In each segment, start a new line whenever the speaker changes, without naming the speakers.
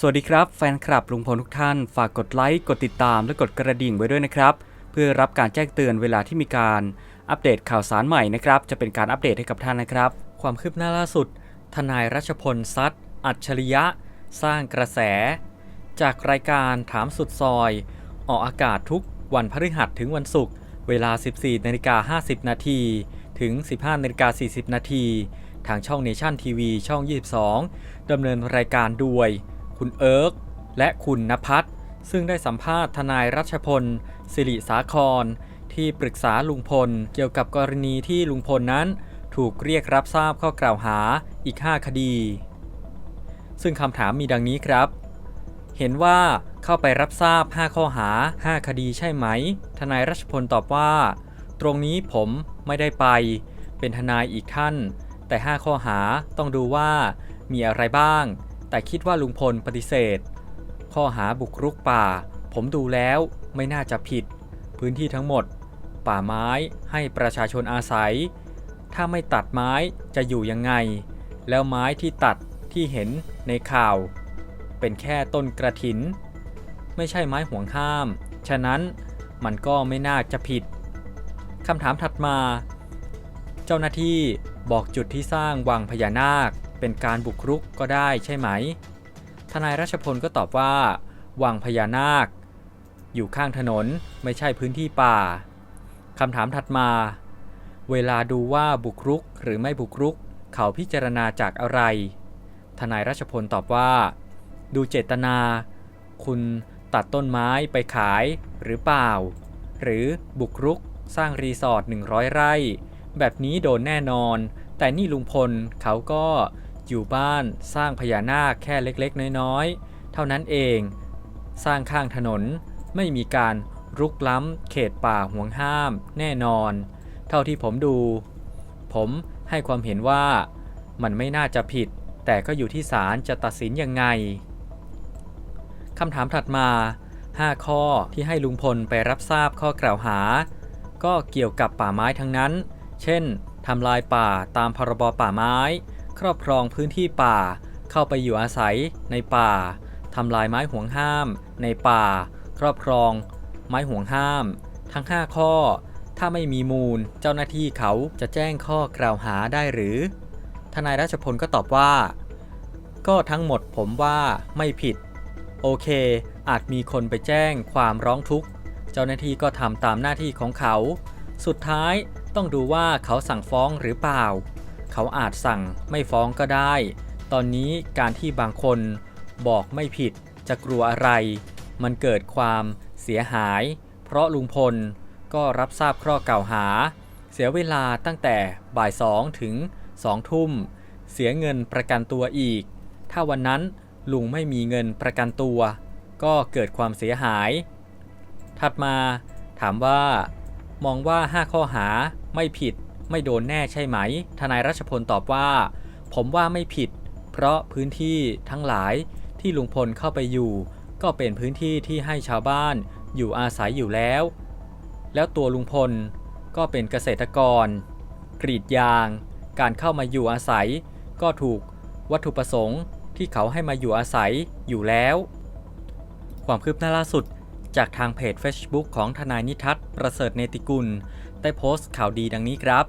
สวัสดีครับแฟนคลับลุงพลทุกท่าน ฝากกดไลค์ กดติดตาม และกดกระดิ่งไว้ด้วยนะครับ เพื่อรับการแจ้งเตือนเวลาที่มีการอัปเดตข่าวสารใหม่นะครับ จะเป็นการอัปเดตให้กับท่านนะครับ ความคืบหน้าล่าสุด ทนายรัชพลซัดอัจฉริยะ สร้างกระแส จากรายการถามสุดซอย ออกอากาศทุกวันพฤหัสถึงวันศุกร์เวลา 14นาฬิกา50 นาทีถึง 15นาฬิกา40 นาทีทางช่องเนชั่นทีวีช่อง 22ดำเนินรายการด้วย คุณเอิร์กและคุณนภัสซึ่งได้สัมภาษณ์ทนายรัชพล สิริสาคร ที่ปรึกษาลุงพล เกี่ยวกับกรณีที่ลุงพลนั้นถูกเรียกรับทราบข้อกล่าวหาอีก 5 คดี ซึ่งคำถามมีดังนี้ครับ เห็นว่าเข้าไปรับทราบ 5 ข้อหา 5 คดีใช่ไหม ทนายรัชพลตอบว่า ตรงนี้ผมไม่ได้ไป เป็นทนายอีกท่าน แต่ 5 ข้อหาต้องดูว่ามีอะไรบ้าง แต่คิดว่าลุงพลปฏิเสธ ข้อหาบุกรุกป่า ผมดูแล้วไม่น่าจะผิด พื้นที่ทั้งหมด ป่าไม้ให้ประชาชนอาศัย ถ้าไม่ตัดไม้จะอยู่ยังไง แล้วไม้ที่ตัดที่เห็นในข่าว เป็นแค่ต้นกระถิน ไม่ใช่ไม้ห่วงห้าม ฉะนั้นมันก็ไม่น่าจะผิดคำถามถัดมา เจ้าหน้าที่บอกจุดที่สร้างวังพญานาค เป็นการบุกรุกก็ได้ใช่ไหม ทนายรัชพลก็ตอบว่า วังพญานาค อยู่ข้างถนนไม่ใช่พื้นที่ป่าคำถามถัดมา เวลาดูว่าบุกรุกหรือไม่บุกรุก เขาพิจารณาจากอะไร ทนายรัชพลตอบว่า ดูเจตนา คุณตัดต้นไม้ไปขายหรือเปล่า หรือบุกรุกสร้างรีสอร์ท100 ไร่ แบบนี้โดนแน่นอน แต่นี่ลุงพลเขาก็ อยู่บ้านสร้างพญานาคแค่เล็กๆ น้อยๆ เท่านั้นเอง สร้างข้างถนนไม่มีการรุกล้ำเขตป่าห่วงห้ามแน่นอน เท่าที่ผมดู ผมให้ความเห็นว่ามันไม่น่าจะผิด แต่ก็อยู่ที่ศาลจะตัดสินยังไงคำถามถัดมา 5 ข้อที่ให้ลุงพลไปรับทราบข้อกล่าวหา ก็เกี่ยวกับป่าไม้ทั้งนั้น เช่นทำลายป่าตามพรบป่าไม้ ครอบครองพื้นที่ป่า เข้าไปอยู่อาศัยในป่าทำลายไม้ห่วงห้าม ในป่า ครอบครอง ไม้ห่วงห้าม ทั้ง 5 ข้อ ถ้าไม่มีมูล เจ้าหน้าที่เขาจะแจ้งข้อกล่าวหาได้หรือ ทนายรัชพลก็ตอบว่า ก็ทั้งหมดผมว่าไม่ผิด โอเค อาจมีคนไปแจ้งความร้องทุกข์ เจ้าหน้าที่ก็ทำตามหน้าที่ของเขา สุดท้ายต้องดูว่าเขาสั่งฟ้องหรือเปล่า เขาอาจสั่งไม่ฟ้องก็ได้ ตอนนี้การที่บางคนบอกไม่ผิดจะกลัวอะไร มันเกิดความเสียหาย เพราะลุงพลก็รับทราบข้อกล่าวหา เสียเวลาตั้งแต่บ่ายสองถึงสองทุ่ม เสียเงินประกันตัวอีก ถ้าวันนั้นลุงไม่มีเงินประกันตัว ก็เกิดความเสียหาย ถัดมาถามว่า มองว่า 5 ข้อหาไม่ผิด ไม่โดนแน่ใช่ไหม ทนายรัชพลตอบว่า ผมว่าไม่ผิด เพราะพื้นที่ทั้งหลายที่ลุงพลเข้าไปอยู่ ก็เป็นพื้นที่ที่ให้ชาวบ้านอยู่อาศัยอยู่แล้ว แล้วตัวลุงพลก็เป็นเกษตรกร กรีดยาง การเข้ามาอยู่อาศัย ก็ถูกวัตถุประสงค์ที่เขาให้มาอยู่อาศัยอยู่แล้ว ความคืบหน้าล่าสุด จากทางเพจ Facebook ของทนายนิทัศน์ประเสริฐเนติกุล ได้โพสต์ข่าวดีดังนี้ครับ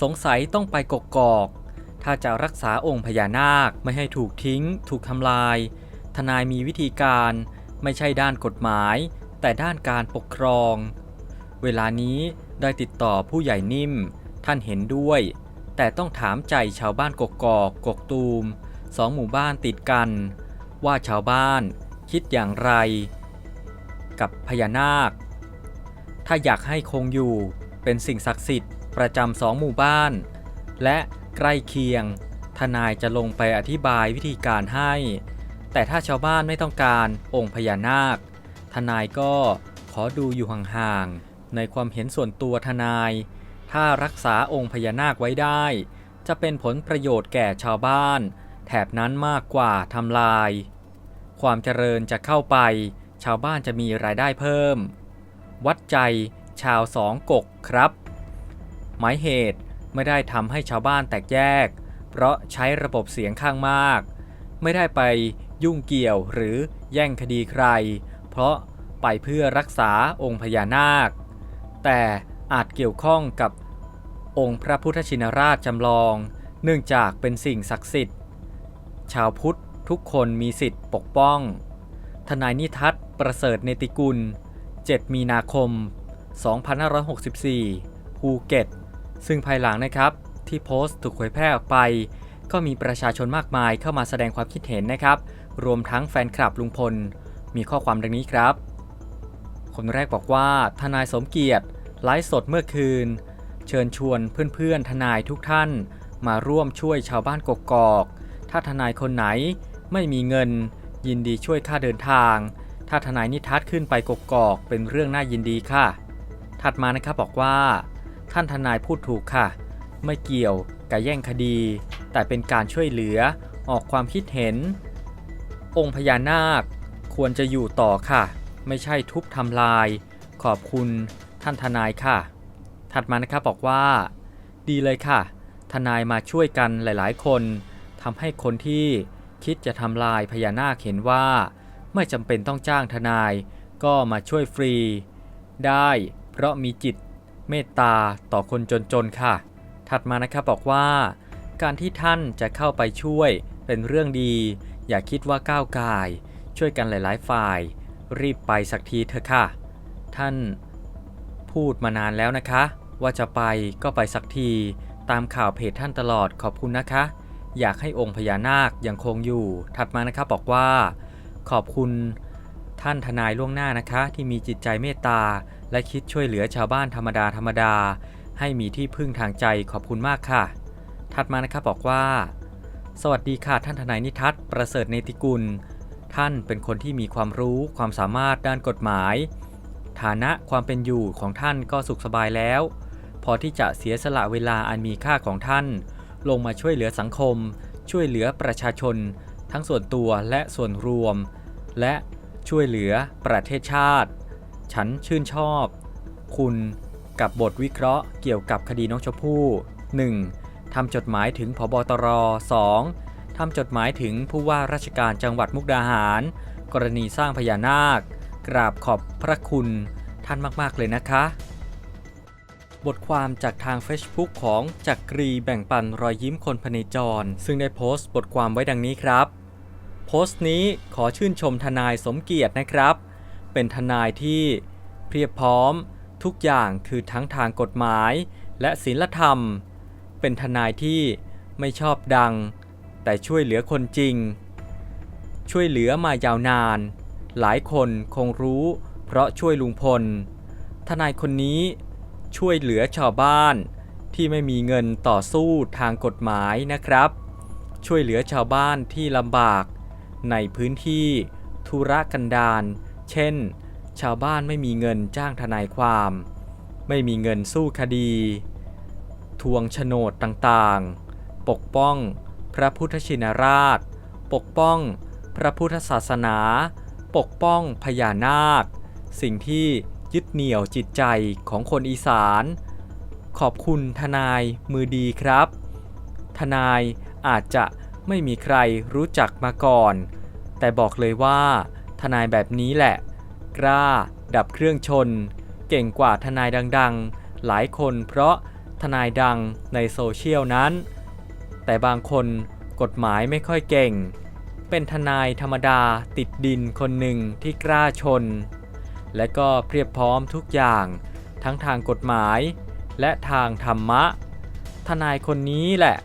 สงสัยต้องไปกกกอก ถ้าจะรักษาองค์พญานาคไม่ให้ถูกทิ้ง ถูกทำลาย ทนายมีวิธีการ ไม่ใช่ด้านกฎหมาย แต่ด้านการปกครอง เวลานี้ได้ติดต่อผู้ใหญ่นิ่ม ท่านเห็นด้วย แต่ต้องถามใจชาวบ้านกกกอกกกตูมสองหมู่บ้านติดกัน ว่าชาวบ้าน คิดอย่างไร กับพญานาค ถ้าอยากให้คงอยู่เป็นสิ่งศักดิ์สิทธิ์ประจำสองหมู่บ้าน และใกล้เคียง ทนายจะลงไปอธิบายวิธีการให้ แต่ถ้าชาวบ้านไม่ต้องการองค์พญานาค ทนายก็ขอดูอยู่ห่างๆในความเห็นส่วนตัวทนาย ถ้ารักษาองค์พญานาคไว้ได้ จะเป็นผลประโยชน์แก่ชาวบ้าน แถบนั้นมากกว่าทำลาย ความเจริญจะเข้าไป ชาวบ้านจะมีรายได้เพิ่ม วัดใจชาวสองกกครับ หมายเหตุไม่ได้ทำให้ชาวบ้านแตกแยก เพราะใช้ระบบเสียงข้างมาก ไม่ได้ไปยุ่งเกี่ยวหรือแย่งคดีใคร เพราะไปเพื่อรักษาองค์พญานาค แต่อาจเกี่ยวข้องกับองค์พระพุทธชินราชจำลอง เนื่องจากเป็นสิ่งศักดิ์สิทธิ์ ชาวพุทธทุกคนมีสิทธิ์ปกป้อง ทนายนิทัศน์ ประเสริฐเนติกุล 7 มีนาคม 2564 ภูเก็ต ซึ่งภายหลังนะครับ ที่โพสต์ถูกเผยแพร่ออกไป ก็มีประชาชนมากมายเข้ามาแสดงความคิดเห็นนะครับ รวมทั้งแฟนคลับลุงพล มีข้อความดังนี้ครับ คนแรกบอกว่า ทนายสมเกียรติไลฟ์สดเมื่อคืน เชิญชวนเพื่อนๆ ทนายทุกท่าน มาร่วมช่วยชาวบ้านกกอก ถ้าทนายคนไหนไม่มีเงิน ยินดีช่วยค่าเดินทาง ถ้าทนายนิทัศน์ขึ้นไปกกอกเป็นเรื่องน่ายินดีค่ะ ถัดมานะครับบอกว่า ท่านทนายพูดถูกค่ะ ไม่เกี่ยวกับแย่งคดี แต่เป็นการช่วยเหลือออกความคิดเห็น องค์พญานาคควรจะอยู่ต่อค่ะ ไม่ใช่ทุบทำลาย ขอบคุณท่านทนายค่ะ ถัดมานะครับบอกว่า ดีเลยค่ะ ทนายมาช่วยกันหลาย ๆ คนทำให้คนที่คิดจะทำลายพญานาคเห็นว่า ไม่จำเป็นต้องจ้างทนาย ก็มาช่วยฟรี ได้เพราะมีจิตเมตตาต่อคนจนๆค่ะ ถัดมานะครับบอกว่า การที่ท่านจะเข้าไปช่วยเป็นเรื่องดี อย่าคิดว่าก้าวกาย ช่วยกันหลายๆฝ่าย รีบไปสักทีเถอะค่ะ ท่านพูดมานานแล้วนะคะ ว่าจะไปก็ไปสักที ตามข่าวเพจท่านตลอดขอบคุณนะคะ อยากให้องค์พญานาคยังคงอยู่ ถัดมานะครับบอกว่า ขอบคุณท่านทนายล่วงหน้านะคะ ที่มีจิตใจเมตตา และคิดช่วยเหลือชาวบ้านธรรมดาธรรมดา ให้มีที่พึ่งทางใจขอบคุณมากค่ะ ถัดมานะครับบอกว่า สวัสดีค่ะท่านทนายนิทัศน์ประเสริฐเนติกุล ท่านเป็นคนที่มีความรู้ความสามารถด้านกฎหมาย ฐานะความเป็นอยู่ของท่านก็สุขสบายแล้ว พอที่จะเสียสละเวลาอันมีค่าของท่าน ลงมาช่วยเหลือสังคม ช่วยเหลือประชาชน ทั้งส่วนตัวและส่วนรวม และช่วยเหลือประเทศชาติ ฉันชื่นชอบ คุณกับบทวิเคราะห์เกี่ยวกับคดีน้องชมพู่ 1. ทำจดหมายถึงพบตร 2. ทำจดหมายถึงผู้ว่าราชการจังหวัดมุกดาหาร กรณีสร้างพญานาค กราบขอบพระคุณท่านมาก ๆ เลยนะคะ บทความจากทาง Facebook ของจักรีแบ่งปันรอยยิ้มคนพเนจร ซึ่งได้โพสต์บทความไว้ดังนี้ครับ สต์นี้ขอชื่นชมทนายสมเกียรตินะครับ เป็นทนายที่เพียบพร้อม ทุกอย่างคือทั้งทางกฎหมายและศีลธรรม เป็นทนายที่ไม่ชอบดัง แต่ช่วยเหลือคนจริง ช่วยเหลือมายาวนาน หลายคนคงรู้ เพราะช่วยลุงพล ทนายคนนี้ช่วยเหลือชาวบ้านที่ไม่มีเงินต่อสู้ทางกฎหมายนะครับ ช่วยเหลือชาวบ้านที่ลำบาก ในพื้นที่ธุรกันดารเช่น ชาวบ้านไม่มีเงินจ้างทนายความ ไม่มีเงินสู้คดี ทวงโฉนดต่างๆ ปกป้องพระพุทธชินราช ปกป้องพระพุทธศาสนา ปกป้องพญานาค สิ่งที่ยึดเหนี่ยวจิตใจของคนอีสาน ขอบคุณทนายมือดีครับ ทนายอาจจะ ไม่มีใครรู้จักมาก่อน แต่บอกเลยว่า ทนายแบบนี้แหละ กล้า ดับเครื่องชน เก่งกว่าทนายดังๆ หลายคนเพราะทนายดังในโซเชียลนั้น แต่บางคนกฎหมายไม่ค่อยเก่ง เป็นทนายธรรมดาติดดินคนหนึ่งที่กล้าชน และก็เพียบพร้อมทุกอย่างทั้งทางกฎหมายและทางธรรมะ ทนายคนนี้แหละ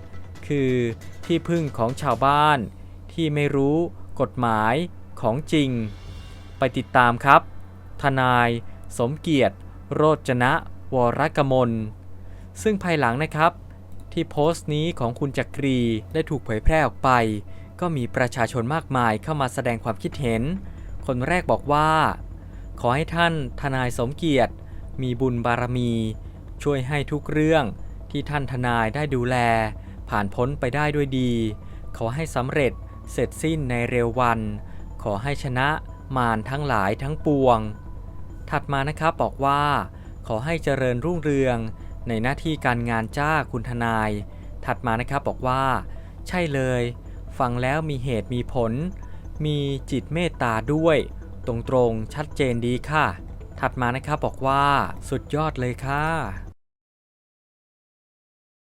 คือ ที่พึ่งของชาวบ้าน ที่ไม่รู้กฎหมายของจริง ไปติดตามครับ ทนาย สมเกียรติ โรจนะ วรกมล ซึ่งภายหลังนะครับ ที่โพสต์นี้ของคุณจักรีได้ถูกเผยแพร่ออกไป ก็มีประชาชนมากมายเข้ามาแสดงความคิดเห็น คนแรกบอกว่า ขอให้ท่านทนายสมเกียรติ มีบุญบารมี ช่วยให้ทุกเรื่องที่ท่านทนายได้ดูแล ผ่านพ้นไปได้ด้วยดี ขอให้สำเร็จเสร็จสิ้นในเร็ววัน ขอให้ชนะมารทั้งหลายทั้งปวง ถัดมานะครับบอกว่า ขอให้เจริญรุ่งเรืองในหน้าที่การงานจ้าคุณทนาย ถัดมานะครับบอกว่า ใช่เลย ฟังแล้วมีเหตุมีผล มีจิตเมตตาด้วย ตรงๆชัดเจนดีค่ะ ถัดมานะครับบอกว่า สุดยอดเลยค่ะ